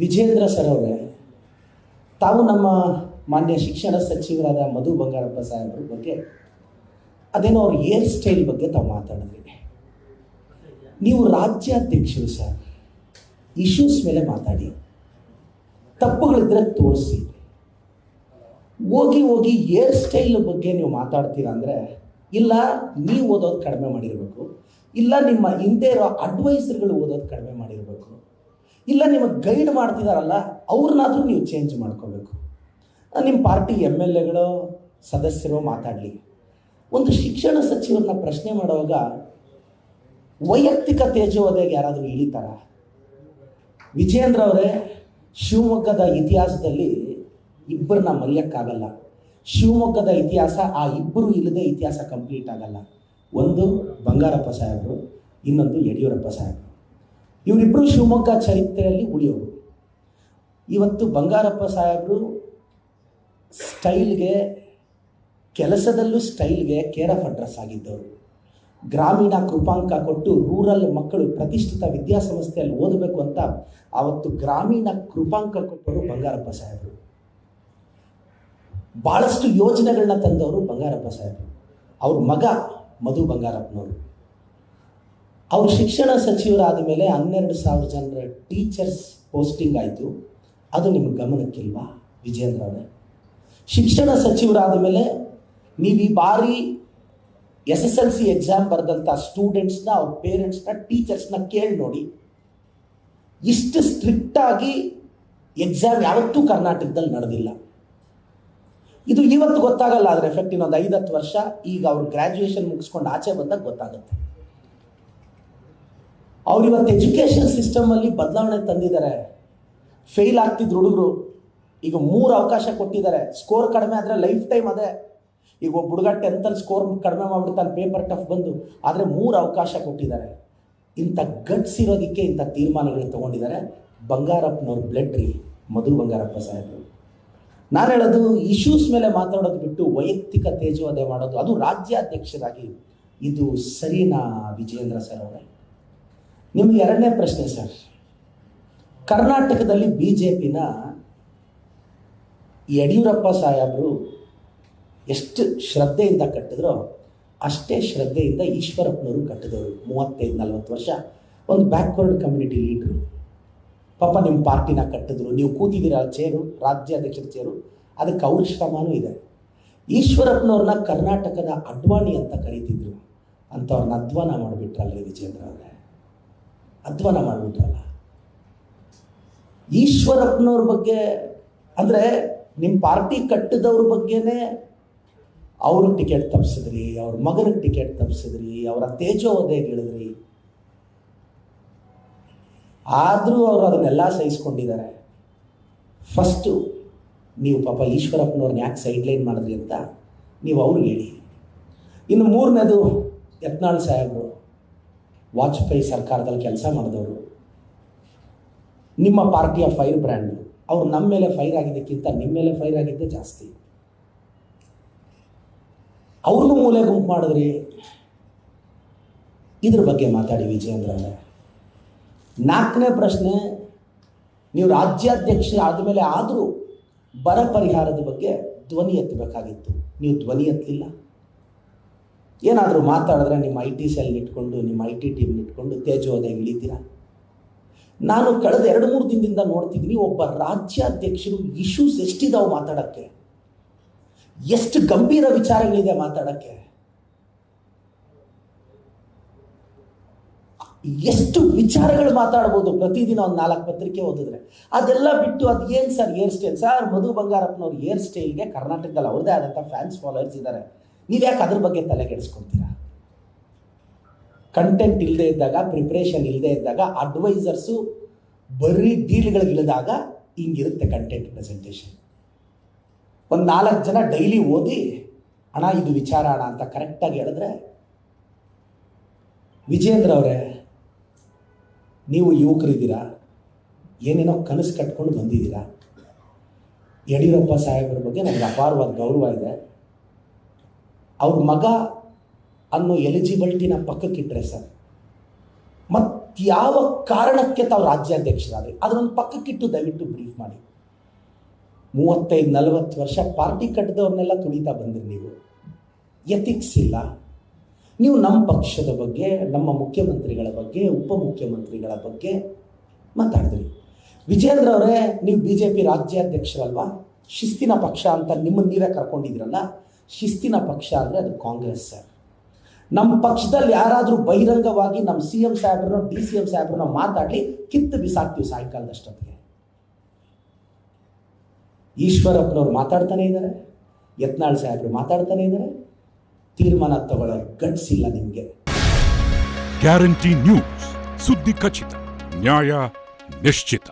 Vijendra sir ಅವರೇ, ತಾವು ನಮ್ಮ ಮಾನ್ಯ ಶಿಕ್ಷಣ ಸಚಿವರಾದ ಮಧು ಬಂಗಾರಪ್ಪ ಸಾಹೇಬ್ರ ಬಗ್ಗೆ, ಅದೇನೋ ಅವ್ರ ಏರ್ ಸ್ಟೈಲ್ ಬಗ್ಗೆ ತಾವು ಮಾತಾಡಿದ್ರಿ. ನೀವು ರಾಜ್ಯಾಧ್ಯಕ್ಷರು ಸರ್ ಇಶ್ಯೂಸ್ ಮೇಲೆ ಮಾತಾಡಿ. ತಪ್ಪುಗಳಿದ್ರೆ ತೋರಿಸಿ. ಹೋಗಿ ಹೋಗಿ ಏರ್ ಸ್ಟೈಲ್ ಬಗ್ಗೆ ನೀವು ಮಾತಾಡ್ತೀರಾ ಅಂದರೆ, ಇಲ್ಲ ನೀವು ಓದೋದು ಕಡಿಮೆ ಮಾಡಿರಬೇಕು, ಇಲ್ಲ ನಿಮ್ಮ ಹಿಂದೆ ಇರೋ ಅಡ್ವೈಸರ್ಗಳು ಓದೋದು ಕಡಿಮೆ ಮಾಡಿರಬೇಕು ಇಲ್ಲ ನಿಮಗೆ ಗೈಡ್ ಮಾಡ್ತಿದಾರಲ್ಲ, ಅವ್ರನ್ನಾದರೂ ನೀವು ಚೇಂಜ್ ಮಾಡ್ಕೋಬೇಕು. ನಿಮ್ಮ ಪಾರ್ಟಿ ಎಂ ಎಲ್ ಎಗಳು ಸದಸ್ಯರು ಮಾತಾಡಲಿ. ಒಂದು ಶಿಕ್ಷಣ ಸಚಿವರನ್ನ ಪ್ರಶ್ನೆ ಮಾಡುವಾಗ, ವೈಯಕ್ತಿಕ ತೇಜೋವಧೆಗೆ ಯಾರಾದರೂ ಇಳಿತಾರ? ವಿಜಯೇಂದ್ರ ಅವರೇ, ಶಿವಮೊಗ್ಗದ ಇತಿಹಾಸದಲ್ಲಿ ಇಬ್ಬರನ್ನ ಮರೆಯೋಕ್ಕಾಗಲ್ಲ. ಶಿವಮೊಗ್ಗದ ಇತಿಹಾಸ, ಆ ಇಬ್ಬರು ಇಲ್ಲದೆ ಇತಿಹಾಸ ಕಂಪ್ಲೀಟ್ ಆಗಲ್ಲ. ಒಂದು ಬಂಗಾರಪ್ಪ ಸಾಹೇಬರು, ಇನ್ನೊಂದು ಯಡಿಯೂರಪ್ಪ ಸಾಹೇಬರು. ಇವರಿಬ್ಬರು ಶಿವಮೊಗ್ಗ ಚರಿತ್ರೆಯಲ್ಲಿ ಉಳಿಯೋರು. ಇವತ್ತು ಬಂಗಾರಪ್ಪ ಸಾಹೇಬರು ಸ್ಟೈಲ್ಗೆ, ಕೆಲಸದಲ್ಲೂ ಸ್ಟೈಲ್ಗೆ ಕೇರ್ ಆಫ್ ಅಡ್ರೆಸ್ ಆಗಿದ್ದವರು. ಗ್ರಾಮೀಣ ಕೃಪಾಂಕ ಕೊಟ್ಟು ರೂರಲ್ ಮಕ್ಕಳು ಪ್ರತಿಷ್ಠಿತ ವಿದ್ಯಾಸಂಸ್ಥೆಯಲ್ಲಿ ಓದಬೇಕು ಅಂತ ಆವತ್ತು ಗ್ರಾಮೀಣ ಕೃಪಾಂಕ ಕೊಟ್ಟವರು ಬಂಗಾರಪ್ಪ ಸಾಹೇಬರು. ಭಾಳಷ್ಟು ಯೋಜನೆಗಳನ್ನ ತಂದವರು ಬಂಗಾರಪ್ಪ ಸಾಹೇಬರು. ಅವ್ರ ಮಗ ಮಧು ಬಂಗಾರಪ್ಪನವರು. ಅವರು ಶಿಕ್ಷಣ ಸಚಿವರಾದ ಮೇಲೆ ಹನ್ನೆರಡು ಸಾವಿರ ಜನರ ಟೀಚರ್ಸ್ ಪೋಸ್ಟಿಂಗ್ ಆಯಿತು. ಅದು ನಿಮ್ಮ ಗಮನಕ್ಕಿಲ್ವಾ? ವಿಜೇಂದ್ರ ಅವರೇ. ಶಿಕ್ಷಣ ಸಚಿವರಾದ ಮೇಲೆ ನೀವು ಈ ಬಾರಿ S S L C exam ಬರೆದಂಥ ಸ್ಟೂಡೆಂಟ್ಸ್ನ ಅವ್ರ ಪೇರೆಂಟ್ಸ್ನ ಟೀಚರ್ಸ್ನ ಕೇಳಿ ನೋಡಿ. ಇಷ್ಟು ಸ್ಟ್ರಿಕ್ಟಾಗಿ ಎಕ್ಸಾಮ್ ಯಾವತ್ತೂ ಕರ್ನಾಟಕದಲ್ಲಿ ನಡೆದಿಲ್ಲ. ಇದು ಇವತ್ತು ಗೊತ್ತಾಗಲ್ಲ, ಆದರೆ ಎಫೆಕ್ಟ್ ಇನ್ನೊಂದು ಐದತ್ತು ವರ್ಷ, ಈಗ ಅವ್ರು ಗ್ರ್ಯಾಜುಯೇಷನ್ ಮುಗಿಸ್ಕೊಂಡು ಆಚೆ ಬಂದಾಗ ಗೊತ್ತಾಗುತ್ತೆ. ಅವ್ರು ಇವತ್ತು ಎಜುಕೇಷನ್ ಸಿಸ್ಟಮಲ್ಲಿ ಬದಲಾವಣೆ ತಂದಿದ್ದಾರೆ. ಫೇಲ್ ಆಗ್ತಿದ್ರು ಹುಡುಗರು. ಈಗ ಮೂರು ಅವಕಾಶ ಕೊಟ್ಟಿದ್ದಾರೆ. ಸ್ಕೋರ್ ಕಡಿಮೆ ಆದರೆ ಲೈಫ್ ಟೈಮ್ ಅದೇ. ಈಗ ಒಬ್ಬ ಹುಡುಗ ಟೆಂತಲ್ಲಿ ಸ್ಕೋರ್ ಕಡಿಮೆ ಮಾಡಿಬಿಡ್ತಾನೆ ಪೇಪರ್ ಟಫ್ ಬಂದು. ಆದರೆ ಮೂರು ಅವಕಾಶ ಕೊಟ್ಟಿದ್ದಾರೆ. ಇಂಥ ಗಟ್ಸ್ ಇರೋದಕ್ಕೆ ಇಂಥ ತೀರ್ಮಾನಗಳು ತೊಗೊಂಡಿದ್ದಾರೆ. ಬಂಗಾರಪ್ಪನವ್ರ ಬ್ಲಡ್ ರೀ ಮಧು ಬಂಗಾರಪ್ಪ ಸಾಹೇಬರು. ನಾನು ಹೇಳೋದು ಇಶ್ಯೂಸ್ ಮೇಲೆ ಮಾತಾಡೋದು ಬಿಟ್ಟು ವೈಯಕ್ತಿಕ ತೇಜವಾದ ಮಾಡೋದು, ಅದು ರಾಜ್ಯಾಧ್ಯಕ್ಷರಾಗಿ, ಇದು ಸರಿನಾ ವಿಜಯೇಂದ್ರ ಸರ್ ಅವರೇ? ನಿಮಗೆ ಎರಡನೇ ಪ್ರಶ್ನೆ ಸರ್. ಕರ್ನಾಟಕದಲ್ಲಿ ಬಿ ಜೆ ಪಿನ ಯಡಿಯೂರಪ್ಪ ಸಾಹೇಬರು ಎಷ್ಟು ಶ್ರದ್ಧೆಯಿಂದ ಕಟ್ಟಿದ್ರೋ ಅಷ್ಟೇ ಶ್ರದ್ಧೆಯಿಂದ ಈಶ್ವರಪ್ಪನವರು ಕಟ್ಟಿದವರು ಮೂವತ್ತೈದು, ನಲ್ವತ್ತು ವರ್ಷ. ಒಂದು ಬ್ಯಾಕ್ವರ್ಡ್ ಕಮ್ಯುನಿಟಿ ಲೀಡ್ರು ಪಾಪ ನಿಮ್ಮ ಪಾರ್ಟಿನ ಕಟ್ಟಿದ್ರು. ನೀವು ಕೂತಿದ್ದೀರ ಚೇರು ರಾಜ್ಯಾಧ್ಯಕ್ಷರ ಚೇರು ಅದಕ್ಕೆ ಅವ್ರ ಶ್ರಮನೂ ಇದೆ. ಈಶ್ವರಪ್ಪನವ್ರನ್ನ ಕರ್ನಾಟಕದ ಅಡ್ವಾಣಿ ಅಂತ ಕರೀತಿದ್ರು. ಅಂಥವ್ರನ್ನ ಅಧ್ವಾನ ಮಾಡಿಬಿಟ್ರಲ್ರಿ ವಿಜೇಂದ್ರ ಅವರೇ. ಅಧ್ವಾನ ಮಾಡಿಬಿಟ್ರಲ್ಲ. ಈಶ್ವರಪ್ಪನವ್ರ ಬಗ್ಗೆ, ಅಂದರೆ ನಿಮ್ಮ ಪಾರ್ಟಿ ಕಟ್ಟಿದವ್ರ ಬಗ್ಗೆನೇ ಅವರು ಟಿಕೆಟ್ ತಪ್ಪಿಸಿದ್ರಿ ಅವ್ರ ಮಗನಿಗೆ ಟಿಕೆಟ್ ತಪ್ಪಿಸಿದ್ರಿ ಅವರ ತೇಜೋವಧೆಗೆ ಇಳಿದ್ರಿ ಆದರೂ ಅವರು ಅದನ್ನೆಲ್ಲ ಸಹಿಸ್ಕೊಂಡಿದ್ದಾರೆ. ಫಸ್ಟು, ನೀವು ಪಾಪ ಈಶ್ವರಪ್ಪನವ್ರನ್ನ ಯಾಕೆ ಸೈಡ್ಲೈನ್ ಮಾಡಿದ್ರಿ ಅಂತ ನೀವು ಅವ್ರಿಗೆ ಹೇಳಿ. ಇನ್ನು ಮೂರನೇದು ಯತ್ನಾಳ್ ಸಾಹೇಬರು. ವಾಜಪೇಯಿ ಸರ್ಕಾರದಲ್ಲಿ ಕೆಲಸ ಮಾಡಿದವರು. ನಿಮ್ಮ ಪಾರ್ಟಿಯ ಫೈರ್ ಬ್ರ್ಯಾಂಡು ಅವ್ರು ನಮ್ಮ ಮೇಲೆ ಫೈರ್ ಆಗಿದ್ದಕ್ಕಿಂತ ನಿಮ್ಮ ಮೇಲೆ ಫೈರ್ ಆಗಿದ್ದೇ ಜಾಸ್ತಿ. ಅವ್ರನ್ನೂ ಮೂಲೆ ಗುಂಪು ಮಾಡಿದ್ರಿ. ಇದ್ರ ಬಗ್ಗೆ ಮಾತಾಡಿ ವಿಜಯೇಂದ್ರ ನಾಲ್ಕನೇ ಪ್ರಶ್ನೆ, ನೀವು ರಾಜ್ಯಾಧ್ಯಕ್ಷ ಆದಮೇಲೆ ಆದರೂ ಬರ ಪರಿಹಾರದ ಬಗ್ಗೆ ಧ್ವನಿ ಎತ್ತಬೇಕಾಗಿತ್ತು. ನೀವು ಧ್ವನಿ ಎತ್ತಲಿಲ್ಲ. ಏನಾದರೂ ಮಾತಾಡಿದ್ರೆ ನಿಮ್ಮ ಐ ಟಿ ಸೆಲ್ ಇಟ್ಕೊಂಡು ನಿಮ್ಮ ಐ ಟಿ ಟೀಮ್ ಇಟ್ಕೊಂಡು ತೇಜೋದಯ ಇಳಿತೀರಾ? ನಾನು ಕಳೆದ ಎರಡು ಮೂರು ದಿನದಿಂದ ನೋಡ್ತಿದ್ದೀನಿ, ಒಬ್ಬ ರಾಜ್ಯಾಧ್ಯಕ್ಷರು ಇಶ್ಯೂಸ್ ಎಷ್ಟಿದಾವೆ ಮಾತಾಡೋಕ್ಕೆ? ಎಷ್ಟು ಗಂಭೀರ ವಿಚಾರಗಳಿದೆ ಮಾತಾಡೋಕ್ಕೆ? ಎಷ್ಟು ವಿಚಾರಗಳು ಮಾತಾಡ್ಬೋದು ಪ್ರತಿದಿನ ಒಂದು ನಾಲ್ಕು ಪತ್ರಿಕೆ ಓದಿದ್ರೆ? ಅದೆಲ್ಲ ಬಿಟ್ಟು ಅದು ಏನು sir, air style? Sir, Madhu ಬಂಗಾರಪ್ಪನವ್ರ air ಸ್ಟೈಲ್ಗೆ ಕರ್ನಾಟಕದಲ್ಲಿ ಅವ್ರದ್ದೇ ಆದಂಥ ಫ್ಯಾನ್ಸ್ ಫಾಲೋವರ್ಸ್ ಇದ್ದಾರೆ ನೀವ್ಯಾಕೆ ಅದ್ರ ಬಗ್ಗೆ ತಲೆ ಕೆಡಿಸ್ಕೊತೀರಾ? ಕಂಟೆಂಟ್ ಇಲ್ಲದೆ ಇದ್ದಾಗ ಪ್ರಿಪ್ರೇಷನ್ ಇಲ್ಲದೆ ಇದ್ದಾಗ ಅಡ್ವೈಸರ್ಸು ಬರೀ ಡೀಲ್ಗಳಿಗೆ ಇಳಿದಾಗ ಹಿಂಗಿರುತ್ತೆ ಕಂಟೆಂಟ್ ಪ್ರೆಸೆಂಟೇಷನ್ ಒಂದು ನಾಲ್ಕು ಜನ ಡೈಲಿ ಓದಿ, ಅಣ್ಣ, ಇದು ವಿಚಾರ ಅಣ್ಣ ಅಂತ ಕರೆಕ್ಟಾಗಿ ಹೇಳಿದ್ರೆ, ವಿಜೇಂದ್ರ ಅವರೇ, ನೀವು ಯುವಕರಿದ್ದೀರಾ? ಏನೇನೋ ಕನಸು ಕಟ್ಕೊಂಡು ಬಂದಿದ್ದೀರಾ? ಯಡಿಯೂರಪ್ಪ ಸಾಹೇಬರ ಬಗ್ಗೆ ನನಗೆ ಅಪಾರವಾದ ಗೌರವ ಇದೆ. ಅವ್ರ ಮಗ ಅನ್ನೋ ಎಲಿಜಿಬಿಲಿಟಿನ ಪಕ್ಕಕ್ಕಿಟ್ಟರೆ ಸರ್ ಯಾವ ಕಾರಣಕ್ಕೆ ತಾವು ರಾಜ್ಯಾಧ್ಯಕ್ಷರಾದ್ರಿ? ಅದನ್ನೊಂದು ಪಕ್ಕಕ್ಕಿಟ್ಟು ದಯವಿಟ್ಟು ಬ್ರೀಫ್ ಮಾಡಿ. ಮೂವತ್ತೈದು, ನಲವತ್ತು ವರ್ಷ ಪಾರ್ಟಿ ಕಟ್ಟಿದವ್ರನ್ನೆಲ್ಲ ತುಳಿತಾ ಬಂದ್ರಿ ನೀವು. ಎಥಿಕ್ಸ್ ಇಲ್ಲ. ನೀವು ನಮ್ಮ ಪಕ್ಷದ ಬಗ್ಗೆ, ನಮ್ಮ ಮುಖ್ಯಮಂತ್ರಿಗಳ ಬಗ್ಗೆ ಉಪಮುಖ್ಯಮಂತ್ರಿಗಳ ಬಗ್ಗೆ ಮಾತಾಡಿದ್ರಿ. ವಿಜೇಂದ್ರ ಅವರೇ, ನೀವು ಬಿ ಜೆ ಪಿ ರಾಜ್ಯಾಧ್ಯಕ್ಷರಲ್ವಾ? ಶಿಸ್ತಿನ ಪಕ್ಷ ಅಂತ ನಿಮ್ಮನ್ನು ನೀವೇ ಕರ್ಕೊಂಡಿದ್ರಲ್ಲ ಶಿಸ್ತಿನ ಪಕ್ಷ ಅಂದರೆ ಅದು ಕಾಂಗ್ರೆಸ್ ಸರ್. ನಮ್ಮ ಪಕ್ಷದಲ್ಲಿ ಯಾರಾದರೂ ಬಹಿರಂಗವಾಗಿ ನಮ್ಮ ಸಿ ಎಂ ಸಾಹೇಬ್ರನ್ನ, ಡಿ ಸಿ ಎಂ ಸಾಹೇಬ್ರನ್ನ ಮಾತಾಡಿ ಕಿತ್ತು ಬಿಸಾಕ್ತೀವಿ ಸಾಯಂಕಾಲದಷ್ಟೊತ್ತಿಗೆ. ಈಶ್ವರಪ್ಪನವ್ರು ಮಾತಾಡ್ತಾನೆ ಇದ್ದಾರೆ ಯತ್ನಾಳ್ ಸಾಹೇಬ್ರು ಮಾತಾಡ್ತಾನೆ ಇದ್ದಾರೆ ತೀರ್ಮಾನ ತಗೊಳ್ಳೋ ಗಟ್ಸಿಲ್ಲ ನಿಮಗೆ. ಗ್ಯಾರಂಟಿ ನ್ಯೂಸ್, ಸುದ್ದಿ ಖಚಿತ, ನ್ಯಾಯ ನಿಶ್ಚಿತ.